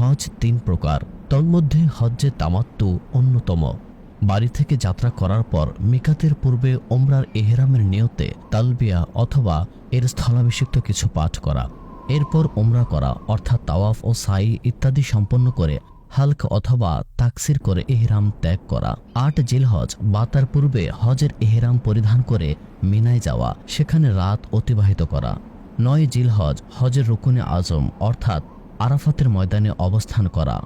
হজ তিন প্রকার। তন্মধ্যে হজ্জে তামাত্তু অন্যতম। বাড়ি থেকে যাত্রা করার পর মিকাতের পূর্বে ওমরার এহেরামের নিয়তে তালবিয়া অথবা এর স্থলাভিষিক্ত কিছু পাঠ করা। এরপর ওমরা করা, অর্থাৎ তাওয়াফ ও সাই ইত্যাদি সম্পন্ন করে হালক অথবা তাকসির করে এহরাম ত্যাগ করা। আট জিলহজ বা তার পূর্বে হজের এহরাম পরিধান করে মিনায় যাওয়া, সেখানে রাত অতিবাহিত করা। নয় জিলহজ হজের রুকুনে আজম, অর্থাৎ আরাফাতের ময়দানে অবস্থান করা।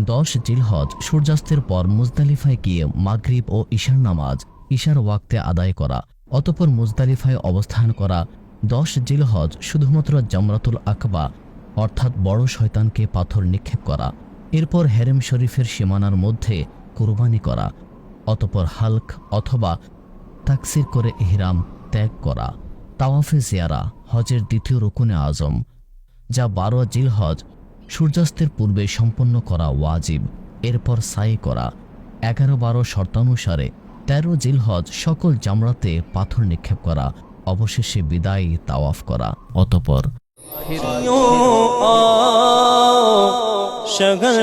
দশ জিলহজ সূর্যাস্তের পর মুজদালিফায় গিয়ে মাগরিব ও ঈশার নামাজ, ঈশার ওয়াক্তে আদায় করা। অতপর মুজদালিফায় অবস্থান করা দশ জিলহজ শুধুমাত্র জামরাতুল আকবা, অর্থাৎ বড় শয়তানকে পাথর নিক্ষেপ করা। এরপর হেরেম শরীফের সীমানার মধ্যে কুরবানি করা। অতপর হালক অথবা তাকসির করে ইহরাম ত্যাগ করা। তাওয়াফে জিয়ারা, হজের দ্বিতীয় রুকুনে আজম। যা বারো জিলহজ সূর্যাস্তের পূর্বে সম্পন্ন করা ওয়াজিব। এরপর সাই করা। এগারো বারো শর্তানুসারে তেরো জিলহজ সকল জামড়াতে পাথর নিক্ষেপ করা, অবশেষে বিদায় তাওয়াফ করা। অতপর شغل